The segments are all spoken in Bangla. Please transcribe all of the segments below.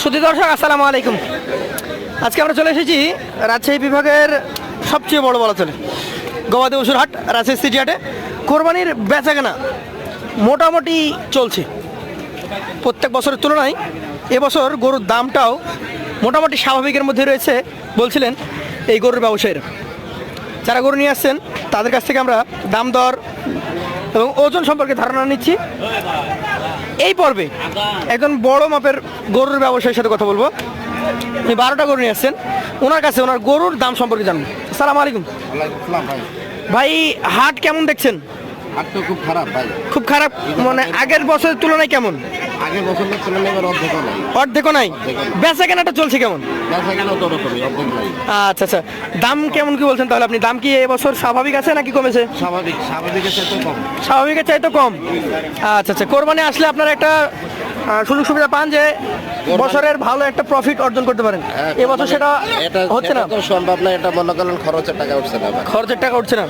সুধী দর্শক, আসসালামু আলাইকুম। আজকে আমরা চলে এসেছি রাজশাহী বিভাগের সবচেয়ে বড় বলা চলে গবাদি পশুর হাট, রাজশাহী সিটি হাটে। কোরবানির বেচাকেনা মোটামুটি চলছে। প্রত্যেক বছরের তুলনায় এবছর গরুর দামটাও মোটামুটি স্বাভাবিকের মধ্যে রয়েছে বলছিলেন এই গরুর ব্যবসায়ীরা। যারা গরু নিয়ে আসছেন, তাদের কাছ থেকে আমরা দাম দর এবং ওজন সম্পর্কে ধারণা নিচ্ছি। এই পর্বে একজন বড় মাপের গরুর ব্যবসায়ীর সাথে কথা বলব। উনি বারোটা গরু নিয়ে আসছেন। ওনার কাছে ওনার গরুর দাম সম্পর্কে জানব। সালাম আলাইকুম। ভাই। ভাই হাট কেমন দেখছেন? হাট তো খুব খারাপ ভাই। খুব খারাপ? মানে আগের বছরের তুলনায় কেমন? আগের বছরের তুলনায় এবার অর্ধেক নাই। অর্ধেকও নাই? বেচা কেনাটা চলছে কেমন? ব্যবসা গেলেও তো ওরকমই অর্ধেক নাই। আচ্ছা আচ্ছা। দাম কেমন কি বলছেন তাহলে আপনি? দাম কি এবছর স্বাভাবিক আছে নাকি কমেছে? স্বাভাবিক স্বাভাবিকের চাইতে কম। স্বাভাবিকের চাইতে কম। আচ্ছা আচ্ছা। কোরবানি আসলে আপনারা একটা সুযোগ সুবিধা পান যে বছরের ভালো একটা প্রফিট অর্জন করতে পারেন। হ্যাঁ, এবছর সেটা এটা হচ্ছে না? সম্ভব না এটা মনে করেন খরচের টাকা উঠছে না খরচের টাকা উঠছে না।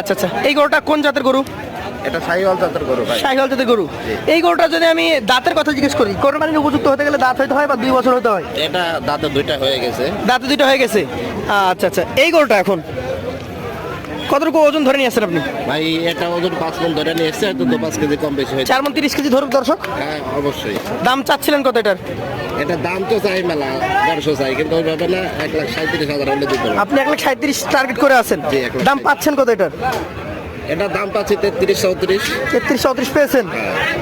আচ্ছা আচ্ছা। এই গরুটা কোন জাতের গরু? এটা জাতের গরু ভাই। সাইকেল জাতের গরু? এই গরুটা যদি আমি দাঁতের কথা জিজ্ঞেস করি কোরবানির উপযুক্ত হতে গেলে দাঁত হইতে হয় বা দুই বছর হতে হয়? এটা দাঁতে দুইটা হয়ে গেছে। দাঁতে দুটো হয়ে গেছে? আচ্ছা আচ্ছা। এই গরুটা এখন কতটুকু ওজন ধরে নিয়ে আসছেন আপনি? ভাই এটা ওজন পাঁচ মন ধরে নিয়ে এসছে হয়তো দু পাঁচ কেজি কম বেশি হয়েছে। চার মন তিরিশ কেজি দর্শক। হ্যাঁ অবশ্যই। দাম চাচ্ছিলেন কত এটার? এটা দাম তো চাই মেলা দেড়শো চাই কিন্তু ওইভাবে না এক লাখ সাঁত্রিশ হাজার হলে দিতে আপনি এক লাখ সাঁত্রিশ টার্গেট করে আছেন। দাম পাচ্ছেন কত এটার? এটা দাম পাচ্ছি তেত্রিশ চৌত্রিশ। তেত্রিশ চৌত্রিশ পেয়েছেন।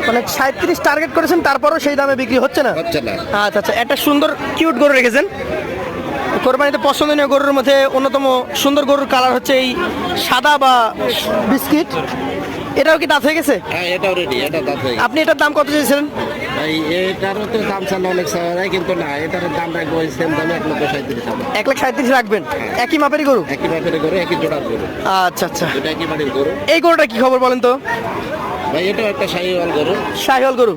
মানে সাঁত্রিশ টার্গেট করেছেন তারপরও সেই দামে বিক্রি হচ্ছে না? হচ্ছে না। আচ্ছা আচ্ছা একটা সুন্দর কিউট গরু রেখেছেন। কোরবানিতে পছন্দনীয় গরুর মধ্যে অন্যতম সুন্দর গরুর কালার হচ্ছে এই সাদা বা বিস্কিট। এটাও কি দাঁত হয়ে গেছে? হ্যাঁ এটাও রেডি এটা দাঁত হয়ে গেছে। আপনি এটার দাম কত চেয়েছিলেন ভাই এটারও তো দাম চাল অনেক কিন্তু না এটার দাম রাখব ওই সেম দামে এক লক্ষ সাঁত্রিশ এক লাখ সাঁত্রিশ রাখবেন? একই মাপেরই গরু? একই ব্যাপারে গরু একই জোড়ার গরু। আচ্ছা আচ্ছা। একই মাপের গরু। এই গরুটা কি খবর বলেন তো? ভাই এটাও একটা শাহিওয়াল গরু। শাহিওয়াল গরু?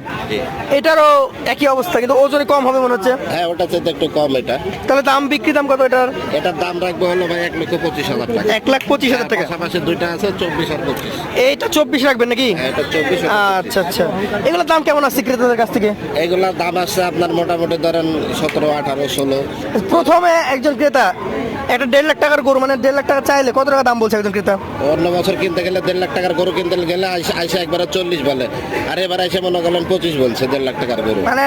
এটারও একই অবস্থা কিন্তু ওজনে কম হবে মনে হচ্ছে? হ্যাঁ ওটা চাইতে একটু কম এটা। তাহলে দাম বিক্রি দাম কত এটার? এটার দাম রাখব হলো ভাই এক লক্ষ পঁচিশ হাজার টাকা। এক লাখ পঁচিশ হাজার টাকা। পাশাপাশি দুইটা আছে চব্বিশ আর পঁচিশ। এইটা চব্বিশ রাখবেন নাকি? হ্যাঁ, এটা চব্বিশ আচ্ছা আচ্ছা। এগুলোর দাম কেমন আছে ক্রেতাদের কাছ থেকে? এগুলার দাম আসছে আপনার মোটামুটি ধরেন সতেরো আঠারো ষোলো। প্রথমে একজন ক্রেতা একটা দেড় লাখ টাকার গরু মানে দেড় লাখ টাকা চাইলে কত টাকা দাম বলছে একজন ক্রেতা? অন্য বছর কিনতে গেলে দেড় লাখ টাকার গরু কিনতে গেলে আইসা- আইসা একবারে চল্লিশ বলে। আর এবার এসে মনে করলেন পঁচিশ বলছে দেড় লাখ টাকার গরু। মানে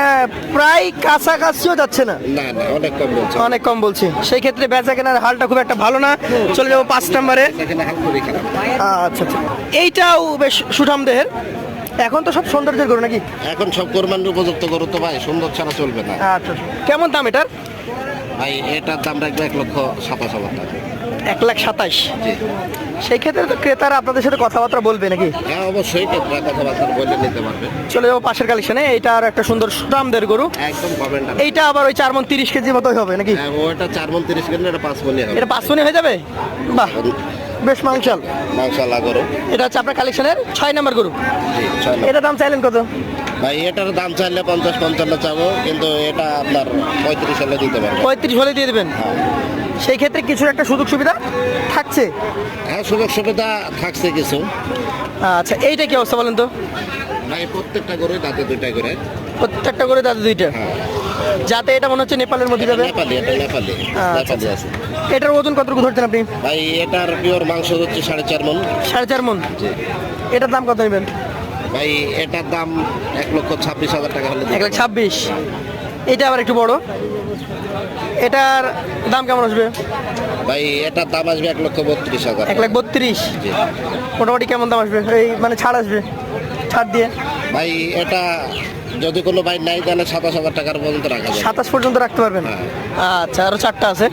প্রায় কাছাকাছিও যাচ্ছে না? না না অনেক কম বলছে। অনেক কম বলছে। সেই ক্ষেত্রে বেচা কেনার হালটা খুব একটা ভালো না। চলে যাব পাঁচ নম্বরে। আচ্ছা আচ্ছা। এইটাও বেশ সুঠাম দেহের। এখন তো সব সৌন্দর্যের গরু নাকি? এখন সব কোরবানির উপযুক্ত গরু তো ভাই সুন্দর ছাড়া চলবে না। আচ্ছা। কেমন দাম এটার? ভাই এটার দাম রাখবে এক লক্ষ সাতাশ হাজার টাকা। এক লাখ সাতাইশ জি। সেই ক্ষেত্রে তো ক্রেতারা আপনাদের সাথে কথাবার্তা বলবে নাকি? হ্যাঁ অবশ্যই টোকরা কথাবার্তা বলে নিতে পারবে। চলে যাব পাশের কালেকশনে এটা আর একটা সুন্দর সুঠামদের গরু। একদম পাবেন না। এইটা আবার ওই চার মন তিরিশ কেজি মতোই হবে নাকি? হ্যাঁ ওটা চার মন তিরিশ কেজি এটা পাঁচ মনে হবে। এটা পাঁচ মনে হয়ে যাবে? বাহ বেশ মাংসাল। মাংসাল্লা গরু। এটা হচ্ছে আপনার কালেকশনের ছয় নম্বর গরু। এটা দাম চাইলেন কত? ভাই এটার দাম চাইলে পঞ্চাশ পঞ্চান্ন চাবো কিন্তু এটা আপনার পঁয়ত্রিশ হলে দিতে পারব। পঁয়ত্রিশ হলে দিয়ে দেবেন? সেই ক্ষেত্রে কিছু একটা সুযোগ সুবিধা থাকছে? হ্যাঁ সুযোগ সুবিধা থাকছে কিছু। আচ্ছা এইটা কি অবস্থা বলেন তো? ভাই প্রত্যেকটা গরুই দাঁতে দুইটা করে। প্রত্যেকটা করে দাদা দুইটা? হ্যাঁ। যাতে এটা মনে হচ্ছে নেপালের মধ্যে যাবে? নেপালি এটা নেপালি আচ্ছা, নেপালি আছে। এটার ওজন কতটুকু ধরছেন আপনি? ভাই এটার পিওর মাংস হচ্ছে সাড়ে চার মন। সাড়ে চার মন? এটার দাম কত নেবেন? ভাই এটার দাম এক লক্ষ ছাব্বিশ হাজার টাকা হলে এক লাখ ছাব্বিশ। এটা আবার একটু বড়। এটার দাম কেমন আসবে? ভাই এটার দাম আসবে এক লক্ষ বত্রিশ হাজার এক লাখ বত্রিশ? মোটামুটি কেমন দাম আসবে? এই মানে ছাড় আসবে? ছাড় দিয়ে? ভাই এটা যদি কোনো ভাই নাই তাহলে সাতাশ হাজার টাকার পর্যন্ত রাখা যাবে। সাতাশ পর্যন্ত রাখতে পারবেন? আচ্ছা আরও চারটা আছে।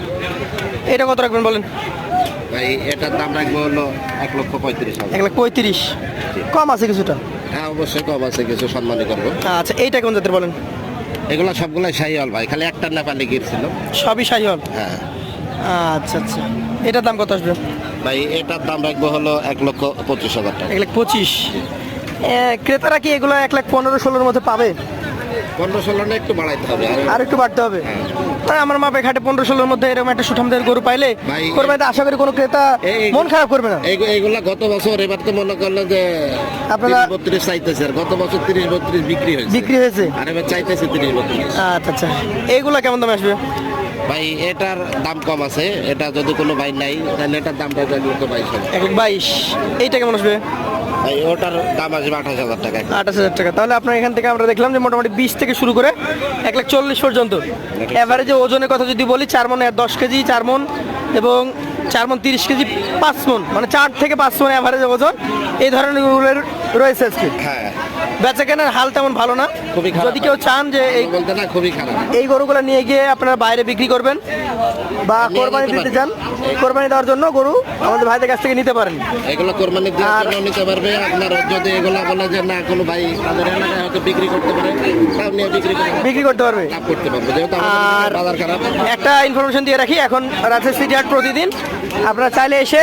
এটা কত রাখবেন বলেন? ভাই এটার দাম রাখব হলো এক লক্ষ পঁয়ত্রিশ এক লাখ পঁয়ত্রিশ। কম আছে কিছুটা? হ্যাঁ অবশ্যই কম আছে কিছু সম্মানই করব। আচ্ছা এইটা কোন জাতের বলেন? এগুলো সবগুলাই শাহিওয়াল ভাই খালি একটা নেপালি গিয়েছিল সবই শাহিওয়াল? হ্যাঁ। আচ্ছা আচ্ছা। এটার দাম কত আসবে? ভাই এটার দাম রাখব হলো এক লক্ষ পঁচিশ হাজার টাকা। এক লাখ পঁচিশ। ক্রেতারা কি এগুলো এক লাখ পনেরো ষোলোর মধ্যে পাবে? পনেরো ষোলো না একটু বাড়াইতে হবে। আর আর একটু বাড়তে হবে? তাই আমার মাপে ঘাটে পনেরো ষোলোর মধ্যে এরকম একটা সুঠামদের গরু পাইলে কোরবানিতে আশা করি কোনো ক্রেতা মন খারাপ করবে না। এই- এইগুলা গত বছর এবার তো মনে করল যে আপনারা- বত্রিশ চাইতেছে আর গত বছর তিরিশ বত্রিশ বিক্রি হয়েছে। বিক্রি হয়েছে? আর এবার চাইতেছে তিরিশ বত্রিশ। আচ্ছা আচ্ছা। এইগুলা কেমন দামে আসবে? ভাই এটার দাম কম আছে। এটা যদি কোনো ভাই নাই তাহলে এটার দামটা জানি তো বাইশ এক বাইশ। এইটা কেমন আসবে? ওটার দাম আসবে আঠাশ হাজার টাকা। আঠাশ হাজার টাকা। তাহলে আপনার এখান থেকে আমরা দেখলাম যে মোটামুটি বিশ থেকে শুরু করে এক লাখ চল্লিশ পর্যন্ত। এভারেজে ওজনের কথা যদি বলি চার মন দশ কেজি চার মন এবং চার মন তিরিশ কেজি পাঁচ মন। মানে চার থেকে পাঁচ মন এভারেজ ওজন। এই ধরনের রয়েছে আজকে। হ্যাঁ। বেচা কেনার হাল তেমন ভালো না। খুবই খারাপ। যদি কেউ চান যে এই বলতে না খুবই খারাপ। এই গরুগুলো নিয়ে গিয়ে আপনারা বাইরে বিক্রি করবেন বা কোরবানি দিতে চান কোরবানি দেওয়ার জন্য গরু আমাদের ভাইদের কাছ থেকে নিতে পারেন। এগুলো কোরবানি দেওয়ার জন্য নিতে পারবে। আপনার যদি এগুলো বলে যে না কোনো ভাই তাদের এলাকায় হয়তো বিক্রি করতে পারে তাও নিয়ে বিক্রি করে বিক্রি করতে পারবে। লাভ করতে পারবে। যেহেতু আর বাজার খারাপ। একটা ইনফরমেশন দিয়ে রাখি এখন রাজশাহী সিটি হাট প্রতিদিন আপনারা চাইলে এসে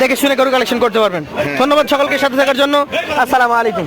দেখে শুনে গরু কালেকশন করতে পারবেন। ধন্যবাদ সকলকে সাথে থাকার জন্য। আসসালামু আলাইকুম।